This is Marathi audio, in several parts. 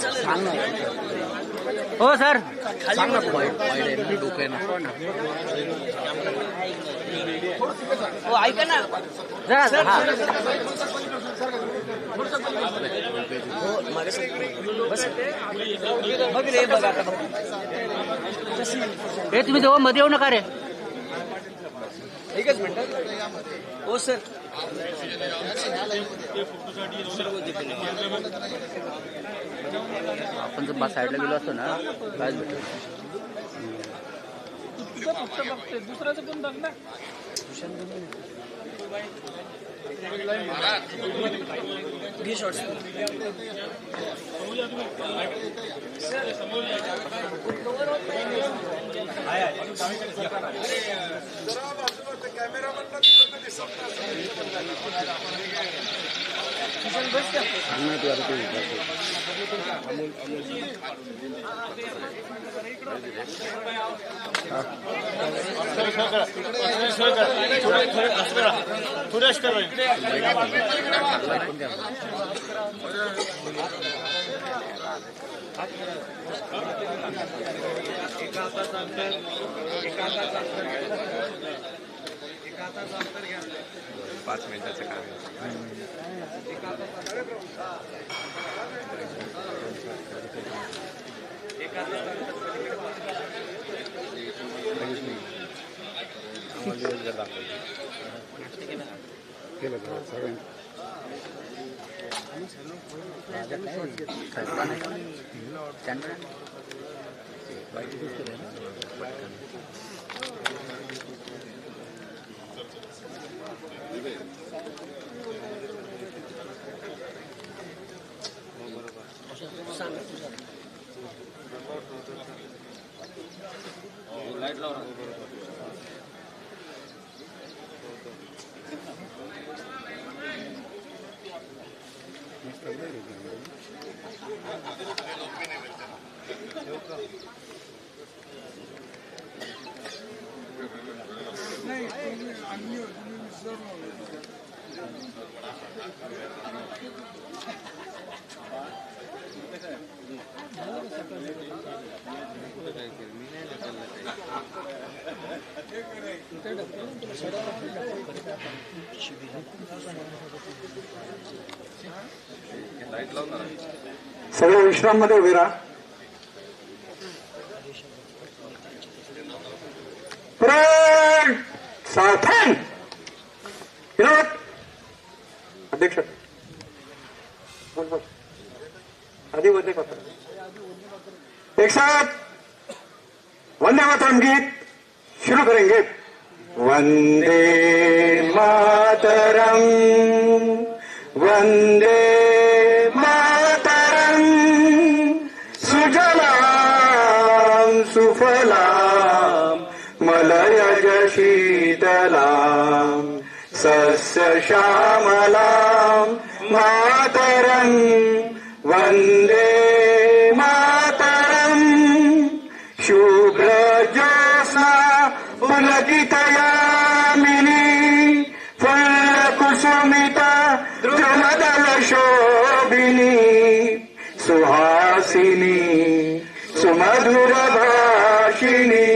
सांग ना हो सर. सांग ना डोकं हो ऐका ना. जरा हा. हो सर. बस. बघ रे बघ आता बघ. हे तुम्ही तेव्हा मध्ये येऊ नका रे. एकच मिनिट. हो सर. आपण जर बा साईडला गेलो असतो ना कायच भेटेल घे शॉर्ट्स सांग ना तू आता तू विचारतो लाइट पण द्या ना. पाच मिनिटाचं काम आहे लगेच नाही. पाच मिनिटाचं काम केलं सगळ्यांनी. माझ्या काय? खर्चा नाही. स्टँडर्ड आहे. वाईट गोष्ट आहे ना. पटकन. मस्त सगळे विश्राममध्ये उभे राहा. फ्रंट सावधान! विनोद! अध्यक्ष! आधी वंदे मातरम. एक साथ! वंदे मातरम गीत शुरू करेंगे. वंदे मातरम वंदे शीतलाम सस्य श्यामलाम मातरम् वंदे मातरम्। शुभ्र पुलकितयामिनी फुल्लकुसुमिता द्रुमदलशोभिनी सुहासिनी सुमधुरभाषिणी भाषिणी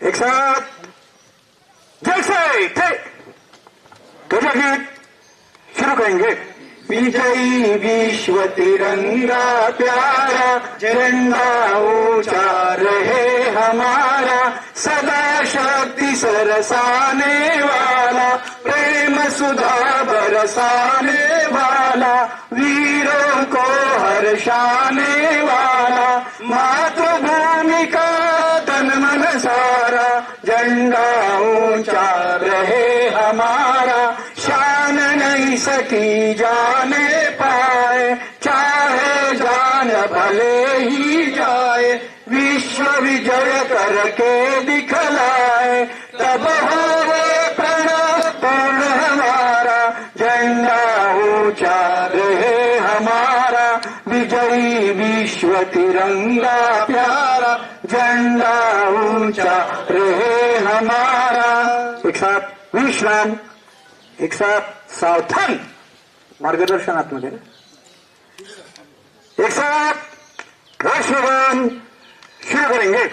एक साथ जैसे थे तुझे गीत शुरू करेंगे विजयी विश्व तिरंगा प्यारा झंडा ऊंचा रहे हमारा सदा शक्ति सरसाने वाला प्रेम सुधा बरसाने वाला वीरों को वाला मातृभूमि का तन मन सारा झंडा ऊंचा रहे हमारा शान नहीं सकी जाने पाए चाहे जान भले ही जाए विश्व विजय करके तिरंगा प्यारा, झंडा ऊँचा, रहे हमारा। एक साथ, विश्राम, एक साथ सावधान। मार्गदर्शन मार्गदर्शनात्मध्ये एक साथ, राष्ट्रगान शुरू करेंगे।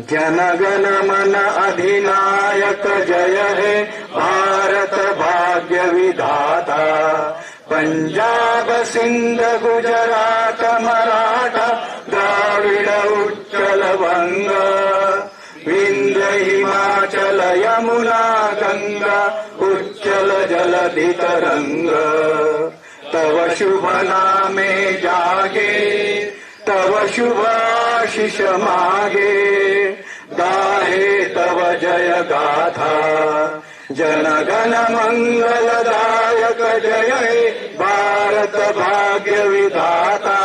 जन जनगण मन अधिनायक जय हे, भारत भाग्य विधाता। पंजाब सिंध गुजरात मराठा। उत्कल बंग हिमाचल यमुना गंगा उच्चल जलधि तरंग तव शुभ नामे जागे तव शुभाशिष मागे। गाहे तव जय गाथा। जनगण मंगलदायक जय। भारत भाग्य विधाता।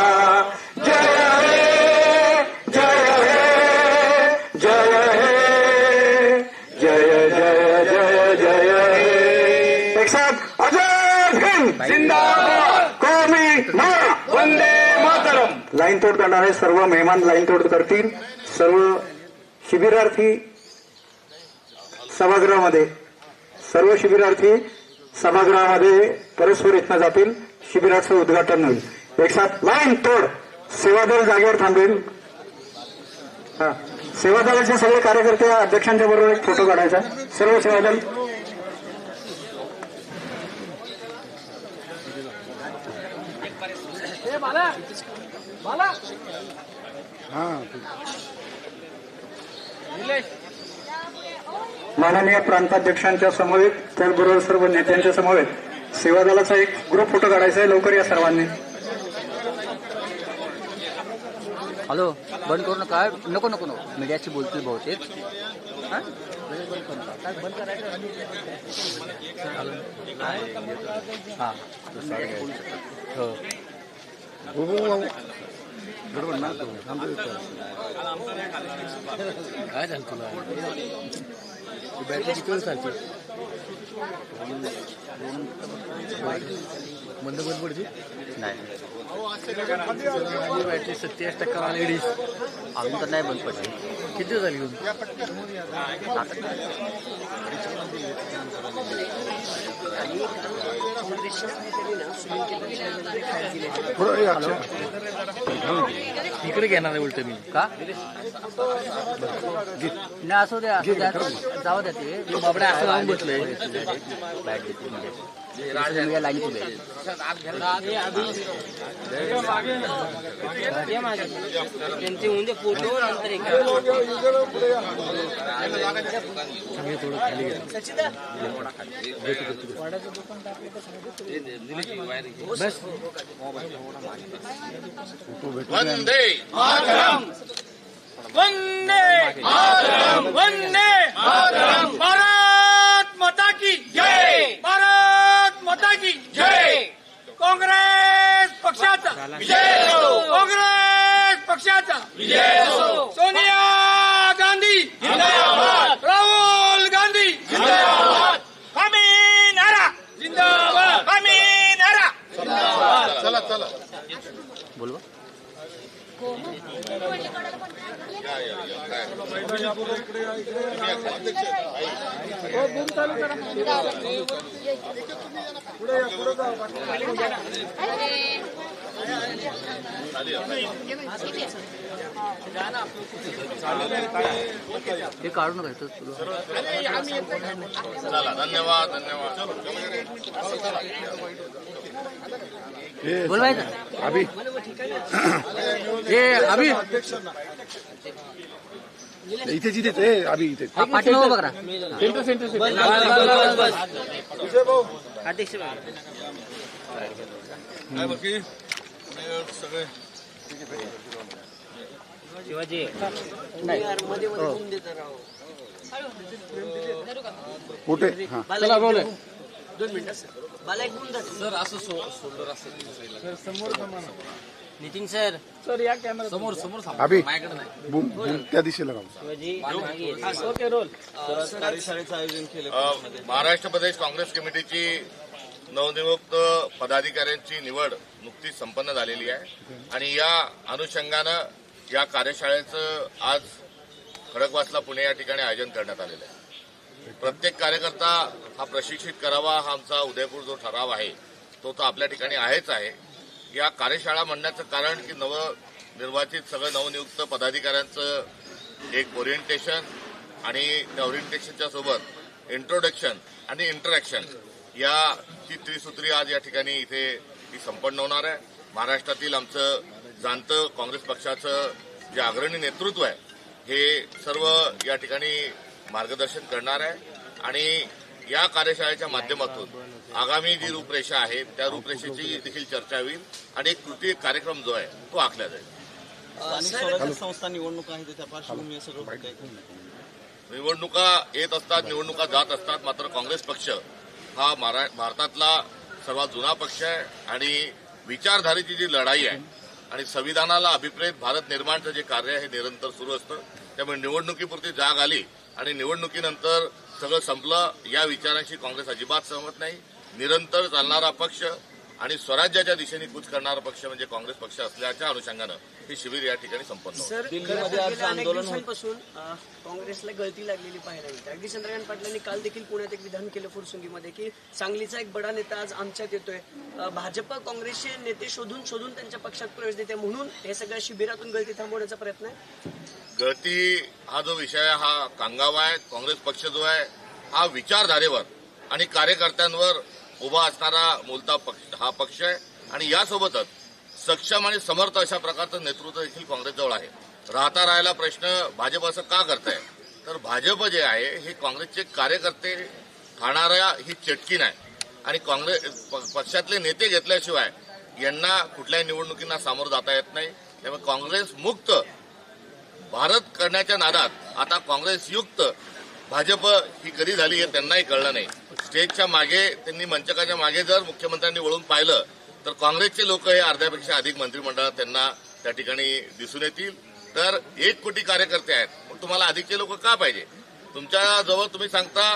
साथ अजय हिंद जिंदाबाद वंदे मातरम. लाईन तोड करणारे सर्व मेहमान लाईन तोड करतील. सर्व शिबिरार्थी सभागृहामध्ये सर्व शिबिरार्थी सभागृहामध्ये परस्पर इथनं जातील. शिबिराचं उद्घाटन होईल. एक साथ लाईन तोड. सेवादल जागेवर थांबेल. हा. सेवा दलाचे सगळे कार्यकर्ते अध्यक्षांच्या बरोबर एक फोटो काढायचा. सर्व सेवादल माननीय प्रांताध्यक्षांच्या समवेत त्याचबरोबर सर्व नेत्यांच्या समवेत सेवा दलाचा एक ग्रुप फोटो काढायचा आहे लवकर या सर्वांनी. हॅलो बंद करू नका. नको नको नको. मीडियाशी बोलतील बहुतेक. हा? बंद गडबड ना तो बंद काय झालं तुला बॅटरी किती वेळ चालते बंद बंद पडते नाही बॅटरी सत्तेचाळीस टक्का ऑलरेडी अजून तर नाही बंद पडली किती झाली घेऊन इकडे घेणार आहे उलट मी. का? नाही असू द्या असू द्या. जाऊ द्या ते. बाबड्या असं लावून बसलंय बॅट म्हणजे त्यांचे म्हणजे फोटो नंतर एक थोडं खाली घ्या बस. वंदे वंदे भारत माता की जय भारत माता की जय काँग्रेस विजय काँग्रेस पक्षाचा. विजय सोनिया गांधी. जिंदाबाद. राहुल गांधी. जिंदाबाद. आम्ही नारा. जिंदाबाद. आम्ही नारा. बोलवा. हे काढू नका इथं तुला बोलवायचं? अभि. ए अभि. इथे जिथे ते आम्ही इथे. पाठीमागं बघा अध्यक्ष शिवाजी नाही हो. कुठे हा चला नितीन सर समोर समोर अभि बूम बूम त्या दिशेला कार्यशाळेचं आयोजन केलं महाराष्ट्र प्रदेश काँग्रेस कमिटीची नवनियुक्त पदाधिकाऱ्यांची निवड नुकतीच संपन्न झालेली आहे. आणि या अनुषंगानं या कार्यशाळेचं आज खडकवासला पुणे या ठिकाणी आयोजन करण्यात आलेलं आहे. प्रत्येक कार्यकर्ता हा प्रशिक्षित करावा हा आमचा उदयपूर जो ठराव आहे तो तर आपल्या ठिकाणी आहेच आहे. या कार्यशाळा म्हणण्याचं कारण की नवनिर्वाचित सगळं नवनियुक्त पदाधिकाऱ्यांचं एक ओरिएंटेशन आणि त्या ओरिएंटेशनच्या सोबत इंट्रोडक्शन आणि इंटरॅक्शन या ती त्रिसूत्री आज या ठिकाणी इथे ती संपन्न होणार आहे. महाराष्ट्रातील आमचं जाणतं काँग्रेस पक्षाचं जे अग्रणी नेतृत्व आहे हे सर्व या ठिकाणी मार्गदर्शन करणार आहे. आणि या कार्यशाळेच्या माध्यमातून आगामी जी रूपरेषा आहे त्या रूपरेषेची देखील चर्चा होईल आणि एक कृती कार्यक्रम जो आहे तो आखला जाईल. संस्था निवडणूक आहे त्या पार्श्वभूमीवर. निवडणुका येत असतात निवडणुका जात असतात मात्र काँग्रेस पक्ष हा महारा- भारतातला सर्वात जुना पक्ष आहे आणि विचारधारेची जी लढाई आहे आणि संविधानाला अभिप्रेत भारत निर्माणचं जे कार्य आहे हे निरंतर सुरू असतं. त्यामुळे निवडणुकीपुरती जाग आली आणि निवडणुकीनंतर सगळं संपलं. या विचारांशी काँग्रेस अजिबात सहमत नाही. निरंतर चालणारा पक्ष आणि स्वराज्याच्या दिशेने कूच करणारा पक्ष म्हणजे काँग्रेस पक्ष असल्याच्या अनुषंगानं हे शिबिर या ठिकाणी संपन्न दिल्लीमध्ये अनेक दिवसांपासून काँग्रेसला गळती लागलेली पाहायला मिळते. अगदी चंद्रकांत पाटलांनी काल देखील पुण्यात एक विधान केलं फुरसुंगीमध्ये की सांगलीचा एक बडा नेता आज आमच्यात येतोय. भाजप काँग्रेसचे नेते शोधून शोधून त्यांच्या पक्षात प्रवेश देते म्हणून हे सगळ्या शिबिरातून गळती थांबवण्याचा प्रयत्न आहे? गळती हा जो विषय आहे हा कांगावा आहे काँग्रेस पक्ष जो आहे हा विचारधारेवर आणि कार्यकर्त्यांवर उभा असणारा मूलता पक्ष हा पक्ष आहे. आणि यासोबतच सक्षम आणि समर्थ अशा प्रकारचं नेतृत्व देखील काँग्रेसजवळ आहे. राहता राहायला प्रश्न भाजप असं का करताय? तर भाजप जे आहे हे काँग्रेसचे कार्यकर्ते खाणाऱ्या ही चटकीन आहे आणि काँग्रेस प- पक्षातले नेते घेतल्याशिवाय यांना कुठल्याही निवडणुकींना सामोरं जाता येत नाही. त्यामुळे काँग्रेस मुक्त भारत करण्याच्या नादात आता काँग्रेस युक्त भाजप ही कधी झाली हे त्यांनाही कळलं नाही. स्टेजच्या मागे त्यांनी मंचकाच्या मागे जर मुख्यमंत्र्यांनी वळून पाहिलं तर काँग्रेसचे लोक हे अर्ध्यापेक्षा अधिक मंत्रिमंडळात त्यांना त्या ठिकाणी दिसून येतील. तर एक कोटी कार्यकर्ते आहेत. मग तुम्हाला अधिकचे लोक का पाहिजे? तुमच्याजवळ तुम्ही सांगता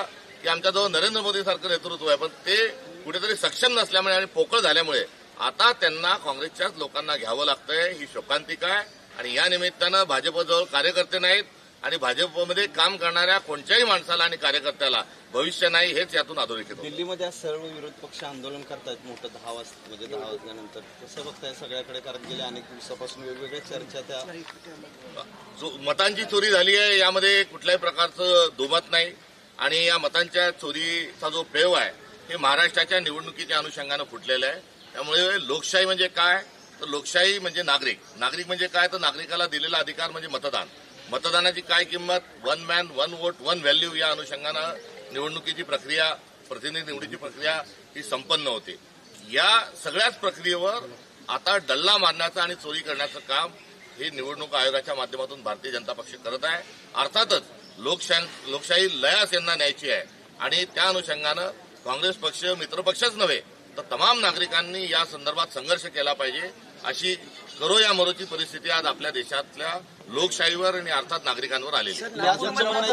की आमच्याजवळ नरेंद्र मोदी सारखं नेतृत्व आहे पण ते कुठेतरी सक्षम नसल्यामुळे आणि पोकळ झाल्यामुळे आता त्यांना काँग्रेसच्याच लोकांना घ्यावं लागतंय. ही शोकांतिका आहे. आणि या निमित्तानं भाजपजवळ कार्यकर्ते नाहीत आणि भाजपमध्ये काम करणाऱ्या कोणत्याही माणसाला आणि कार्यकर्त्याला भविष्य नाही हेच यातून अधोरेखित. दिल्लीमध्ये आज सर्व विरोध पक्ष आंदोलन करतायत मोठं दहा वाजता म्हणजे दहा वाजल्यानंतर. कसं बघताय सगळ्याकडे? कारण गेल्या अनेक दिवसापासून वेगवेगळ्या चर्चा त्या जो मतांची चोरी झाली आहे यामध्ये कुठल्याही प्रकारचं दुमत नाही. आणि या मतांच्या चोरीचा जो पेव आहे हे महाराष्ट्राच्या निवडणुकीच्या अनुषंगानं फुटलेलं आहे. त्यामुळे लोकशाही म्हणजे काय? तर लोकशाही म्हणजे नागरिक. नागरिक म्हणजे काय? तर नागरिकाला दिलेला अधिकार म्हणजे मतदान. मतदानाची काय किंमत? One man one vote one value या अनुषंगानं निवडणुकीची प्रक्रिया प्रतिनिधी निवडीची प्रक्रिया ही संपन्न होते. या सगळ्याच प्रक्रियेवर आता डल्ला मारण्याचं आणि चोरी करण्याचं काम हे निवडणूक आयोगाच्या माध्यमातून भारतीय जनता पक्ष करत आहे. अर्थातच लोकशाही लोकशाही लयास यांना न्यायची आहे. आणि त्या अनुषंगानं काँग्रेस पक्ष मित्रपक्षच नव्हे तर तमाम नागरिकांनी या संदर्भात संघर्ष केला पाहिजे अशी करो या मरोची परिस्थिती आज आपल्या देशातल्या लोकशाहीवर आणि अर्थात नागरिकांवर आलेली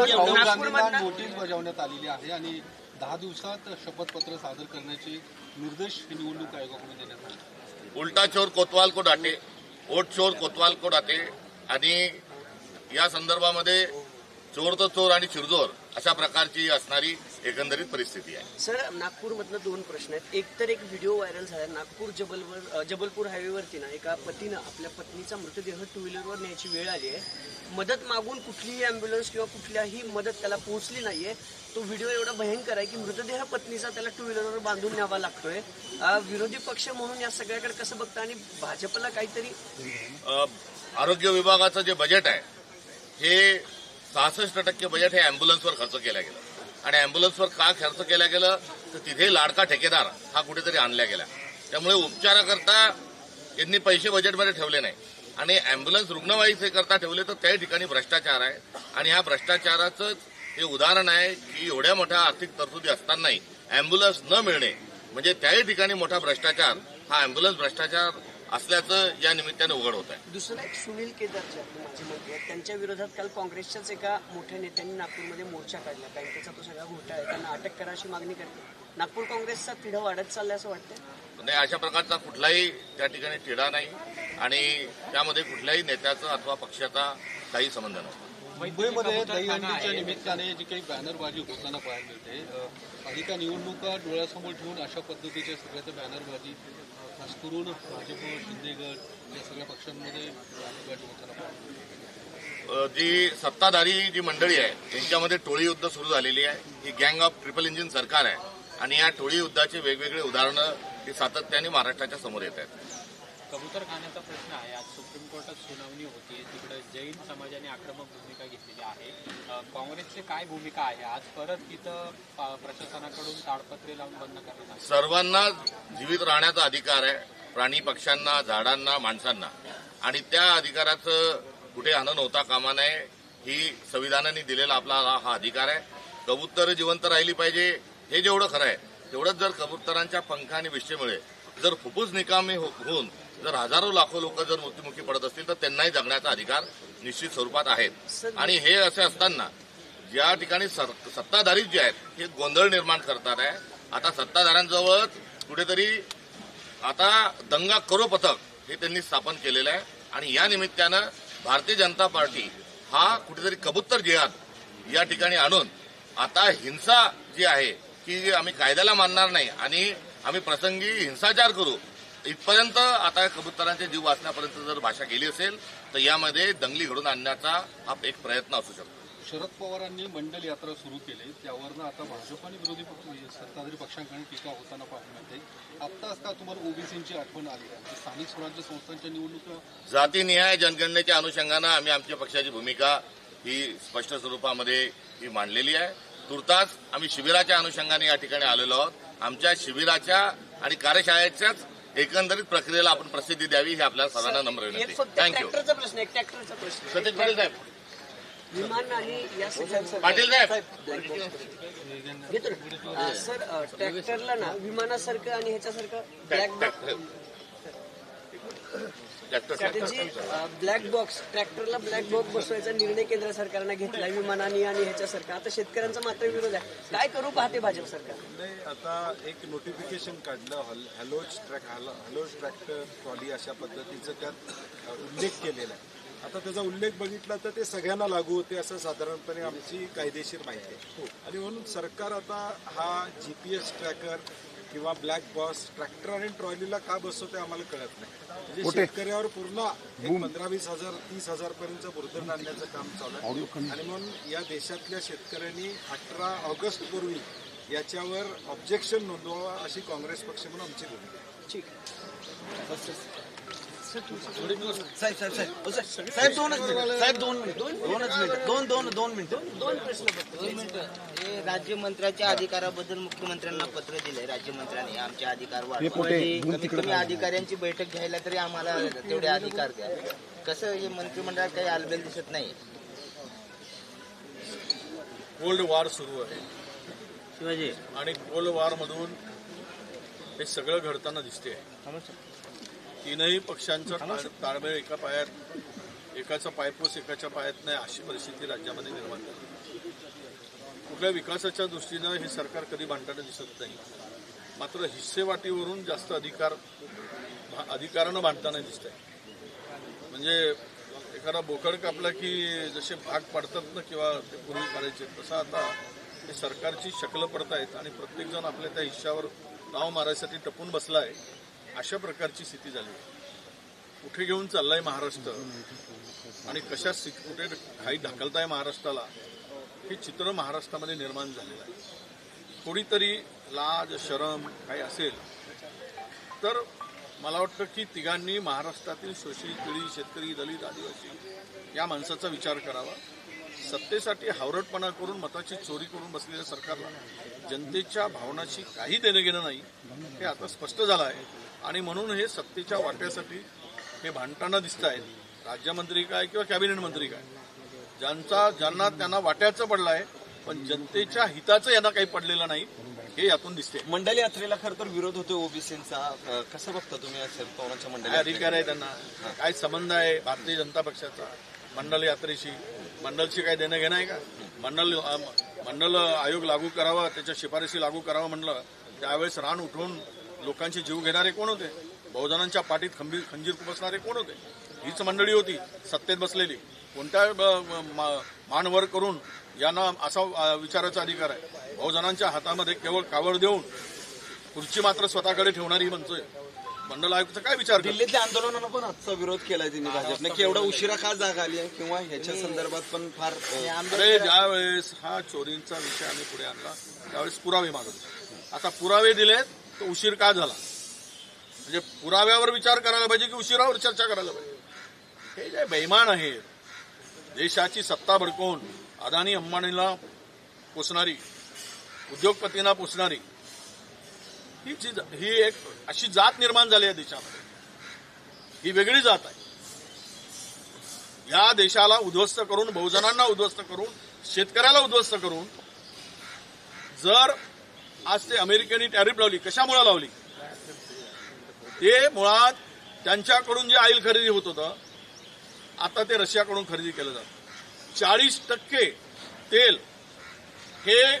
नोटीस बजावण्यात आलेली आहे आणि दहा दिवसात शपथपत्र सादर करण्याचे निर्देश ही निवडणूक आयोगाकडून देण्यात आले. उलटा चोर कोतवाल को डाटे वोट चोर कोतवाल को डाटे आणि या संदर्भामध्ये चोर तो चोर आणि चिरजोर अशा प्रकारची असणारी एकंदरीत परिस्थिती आहे. सर नागपूरमधनं दोन प्रश्न आहेत. एक तर एक व्हिडिओ व्हायरल झाला. नागपूर जबलवर जबलपूर हायवेवरती ना एका पतीनं आपल्या पत्नीचा मृतदेह टू व्हीलरवर न्यायची वेळ आली आहे. मदत मागून कुठलीही अँब्युलन्स किंवा कुठल्याही मदत त्याला पोहोचली नाहीये. तो व्हिडिओ एवढा भयंकर आहे की मृतदेह पत्नीचा त्याला टू व्हीलरवर बांधून न्यावा लागतोय. विरोधी पक्ष म्हणून या सगळ्याकडे कसं बघता आणि भाजपला काहीतरी आरोग्य विभागाचं जे बजेट आहे हे सहासष्ट टक्के बजेट हे अँब्युलन्सवर खर्च केलं गेलं. आणि अँब्युलन्सवर का खर्च केला गेलं तर तिथे लाडका ठेकेदार हा कुठेतरी आणला गेला त्यामुळे उपचाराकरता यांनी पैसे बजेटमध्ये ठेवले नाही. आणि अँब्युलन्स रुग्णवाहिसे करता ठेवले तर त्या ठिकाणी भ्रष्टाचार आहे. आणि ह्या भ्रष्टाचाराचं हे उदाहरण आहे की एवढ्या मोठ्या आर्थिक तरतुदी असतानाही अँब्युलन्स न मिळणे म्हणजे त्याही ठिकाणी मोठा भ्रष्टाचार हा अँब्युलन्स भ्रष्टाचार असल्याचं या निमित्ताने उघड होत आहे दुसरं एक सुनील केदारचे आपले माजी मंत्री आहेत त्यांच्या विरोधात काल काँग्रेसच्याच एका मोठ्या नेत्यांनी नागपूरमध्ये मोर्चा काढला. बँकेचा तो सगळा घोटाळा आहे. त्यांना अटक करा अशी मागणी करते. नागपूर काँग्रेसचा तिढा वाढत चाललाय असं वाटतं नाही अशा प्रकारचा कुठलाही त्या ठिकाणी तिढा नाही. आणि त्यामध्ये कुठल्याही नेत्याचा अथवा पक्षाचा काही संबंध नसतो. मुंबईमध्ये दहीहंडीच्या निमित्ताने जी काही बॅनरबाजी होताना पाहायला मिळते. अ, पालिका निवडणुका डोळ्यासमोर ठेवून अशा पद्धतीच्या सगळ्या बॅनरबाजी खास करून भाजप शिंदेगड या सगळ्या पक्षांमध्ये होताना जी सत्ताधारी जी मंडळी आहे यांच्यामध्ये टोळी युद्ध सुरू झालेली आहे. ही गँग ऑफ ट्रिपल इंजिन सरकार आहे. आणि या टोळी युद्धाची वेगवेगळे उदाहरणं ही सातत्याने महाराष्ट्राच्या समोर येत आहेत. कबूतर खाण्याचा प्रश्न आहे. आज सुप्रीम कोर्टात सुनावणी होती. तिकडे जैन समाजाने आक्रमक भूमिका घेतलेली आहे. काँग्रेसची काय भूमिका आहे? आज परत तिथं प्रशासनाकडून ताडपत्रे लावून बंद करण्यात सर्वांना जीवित राहण्याचा अधिकार आहे. प्राणी पक्ष्यांना झाडांना माणसांना. आणि त्या अधिकाराचं कुठे हनन होता कामा नये ही संविधानाने दिलेला आपला हा अधिकार आहे. कबूतर जिवंत राहिली पाहिजे हे जेवढं खरं आहे. तेवढंच जर कबुतरांच्या पंख आणि विष्ठेमुळे जर फुफ्फुस निकामी हो- होऊन जर हजारो लाखो लोक जर मृत्युमुखी पडत असतील तर त्यांनाही जगण्याचा अधिकार निश्चित स्वरूपात आहेत आणि हे असे असताना ज्या ठिकाणी सर- सत्ताधारी जे आहेत हे गोंधळ निर्माण करतात आहे. आता सत्ताधाऱ्यांजवळच कुठेतरी आता दंगा करो पथक हे त्यांनी स्थापन केलेलं आहे. आणि या निमित्तानं भारतीय जनता पार्टी हा कुठेतरी कबूतर जिहाद या ठिकाणी आणून आता हिंसा जी आहे की आम्ही कायद्याला मानणार नाही. आणि आम्ही प्रसंगी हिंसाचार करू. इथपर्यंत आता कबुतरांचे जीव वाचण्यापर्यंत जर भाषा गेली असेल तर यामध्ये दंगली घडून आणण्याचा हा एक प्रयत्न असू शकतो. शरद पवारांनी मंडल यात्रा सुरू केली. त्यावरनं आता भाजप आणि विरोधी पक्ष म्हणजे सत्ताधारी पक्षांकडे टीका होताना पाहायला मिळते. आत्ताच का तुम्हाला ओबीसींची आठवण आली? आहे स्थानिक स्वराज्य संस्थांच्या निवडणुका जातीनिहाय जनगणनेच्या अनुषंगानं आम्ही आमच्या पक्षाची भूमिका ही स्पष्ट स्वरूपामध्ये ही मांडलेली आहे. तुर्तास आम्ही शिबिराच्या अनुषंगाने या ठिकाणी आलेलो आहोत. आमच्या शिबिराच्या आणि कार्यशाळेच्याच एकंदरीत प्रक्रियेला आपण प्रसिद्धी द्यावी ही आपल्याला सर्वांना नम्र विनंती. थँक्यू ट्रॅक्टरचा प्रश्न आहे ट्रॅक्टरचा प्रश्न सतीश पाटील साहेब. विमान आणि या सगळ्यांचा पाटील साहेब. घेतो ना. सर ट्रॅक्टरला ना विमानासारखं आणि ह्याच्यासारखं ब्लॅक त्याची ब्लॅक बॉक्स ट्रॅक्टरला ब्लॅक बॉक्स बसवायचा निर्णय केंद्र सरकारनं घेतला विमानाने आणि ह्याच्यासारखं आता शेतकऱ्यांचा मात्र विरोध आहे. काय करू पाहते भाजप सरकार? नाही आता एक नोटिफिकेशन काढलं हल हॅलोज ट्रॅक हॅल हॅलोज ट्रॅक्टर ट्रॉली अशा पद्धतीचं त्यात उल्लेख केलेला आहे. आता त्याचा उल्लेख बघितला तर ते सगळ्यांना लागू होते असं साधारणपणे आमची कायदेशीर माहिती आहे. आणि म्हणून सरकार आता हा जी पी एस ट्रॅकर किंवा ब्लॅक बॉस ट्रॅक्टर आणि ट्रॉलीला का बसवते आम्हाला कळत नाही. म्हणजे शेतकऱ्यावर पूर्ण एक पंधरा वीस हजार तीस हजार पर्यंत बुरधण आणण्याचं काम चालू आहे. आणि म्हणून या देशातल्या शेतकऱ्यांनी अठरा ऑगस्ट पूर्वी याच्यावर ऑब्जेक्शन नोंदवावा अशी काँग्रेस पक्ष म्हणून आमची भूमिका ठीक. आहे साहेब साहेब साहेब साहेब दोनच मिनिट साहेब दोन मिनिट दोनच मिनिट दोन दोन दोन मिनिट. दोन प्रश्न फक्त हे राज्यमंत्र्याच्या अधिकाराबद्दल मुख्यमंत्र्यांना पत्र दिलंय. राज्यमंत्र्यांनी आमचे अधिकार वाढवले कमी अधिकाऱ्यांची बैठक घ्यायला तरी आम्हाला तेवढे अधिकार द्या. कसं हे मंत्रिमंडळात काही आलबेल दिसत नाही? कोल्ड वॉर सुरू आहे. शिवाजी. आणि कोल्ड वॉर मधून हे सगळं घडताना दिसते. तीनही पक्षांचं ताळमेळ एका पायात एकाचा पायपोस एकाच्या पायात नाही अशी परिस्थिती राज्यामध्ये निर्माण झाली. कुठल्या विकासाच्या दृष्टीनं हे सरकार कधी भांडताना दिसत नाही. मात्र हिस्सेवाटीवरून जास्त अधिकार भा- अधिकारानं भांडताना दिसत आहे म्हणजे एखादा बोकड कापला की जसे भाग पडतात ना किंवा ते पूर्वी करायचे तसं आता हे सरकारची शकलं पडत आहेत आणि प्रत्येकजण आपल्या त्या हिश्श्यावर नाव मारायसाठी टपून बसला आहे अशा प्रकारची स्थिती झाली. आहे कुठे घेऊन चाललाय महाराष्ट्र? आणि कशा स्थिती कुठे काही ढकलताय महाराष्ट्राला? हे चित्र महाराष्ट्रामध्ये निर्माण झालेलं आहे. कोणीतरी लाज शरम काही असेल तर मला वाटतं की तिघांनी महाराष्ट्रातील शोषित पिढी शेतकरी दलित आदिवासी या माणसाचा विचार करावा. सत्तेसाठी हावरटपणा करून मताची चोरी करून बसलेल्या सरकारला जनतेच्या भावनाशी काही देणं घेणं नाही हे आता स्पष्ट झालं आहे. आणि म्हणून हे सत्तेच्या वाट्यासाठी हे भांडताना दिसत आहेत. राज्यमंत्री काय किंवा कॅबिनेट मंत्री काय? ज्यांचा ज्यांना त्यांना वाट्याचं पडलं आहे पण जनतेच्या हिताचं यांना काही पडलेलं नाही हे यातून दिसते मंडल यात्रेला खरं तर विरोध होतो ओबीसीचा. कसं बघता तुम्ही पवारांच्या काय अधिकार आहे त्यांना? काय संबंध आहे भारतीय जनता पक्षाचा? मंडल यात्रेशी? मंडलशी काय देणं घेणं आहे का? मंडल मंडल आयोग लागू करावा त्याच्या शिफारशी लागू करावं म्हणलं त्यावेळेस रान उठवून लोकांचे जीव घेणारे कोण होते? बहुजनांच्या पाठीत खंबीर खंजीर खुपसणारे कोण होते? हीच मंडळी होती सत्तेत बसलेली. कोणत्या मानवर करून यांना असा विचाराचा अधिकार आहे? बहुजनांच्या हातामध्ये केवळ कावड देऊन खुर्ची मात्र स्वतःकडे ठेवणारी आहे मंडल आयुक्त काय विचार? दिल्लीतल्या आंदोलनाला पण आजचा विरोध केलाय त्यांनी भाजपने. की एवढा उशिरा का जाग आली आहे किंवा ह्याच्या संदर्भात पण फार अरे ज्यावेळेस हा चोरींचा विषय आम्ही पुढे आणला त्यावेळेस पुरावे मागत होतो. आता पुरावे दिलेत तो उशीर का झाला? म्हणजे पुराव्यावर विचार करायला पाहिजे की उशिरावर चर्चा करायला पाहिजे? हे जे बेमान आहेत देशाची सत्ता भडकवून अदानी अंबानीला पोचणारी उद्योगपतींना पोचणारी ही जी ही एक अशी जात निर्माण झाली आहे देशामध्ये. ही वेगळी जात आहे. या देशाला उद्ध्वस्त करून बहुजनांना उद्ध्वस्त करून शेतकऱ्याला उद्ध्वस्त करून जर आज ते अमेरिकेने टॅरिफ लावली. कशामुळे लावली? ते मुळात त्यांच्याकडून जे ऑइल खरेदी होत होतं आता ते रशियाकडून खरेदी केलं जातं. चाळीस टक्के तेल हे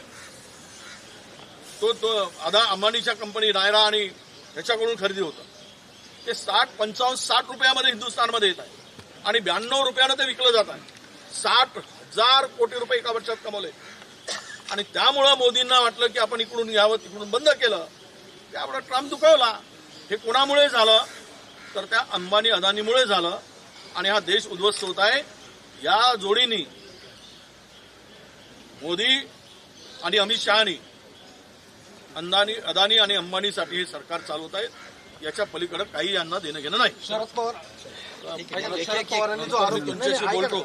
तो तो अदा अंबानीच्या कंपनी नायरा आणि ह्याच्याकडून खरेदी होतं. ते साठ पंचावन्न साठ रुपयामध्ये हिंदुस्थानमध्ये येत आहे. आणि ब्याण्णव रुपयानं ते विकलं जात आहे. साठ हजार कोटी रुपये एका वर्षात कमवले. आणि त्यामुळं मोदींना वाटलं की आपण इकडून यावं तिकडून बंद केलं. त्यामुळे ट्रम्प दुखावला. हे कोणामुळे झालं? तर त्या अंबानी अदानीमुळे झालं. आणि हा देश उद्ध्वस्त होत आहे. या जोडीनी मोदी आणि अमित शहानी अंदानी अदानी आणि अंबानीसाठी हे सरकार चालवत आहेत. याच्या पलीकडे काही यांना देणं घेणं नाही. शरद पवार. शरद पवारांनी जो आरोप तुमच्याशी बोलतो.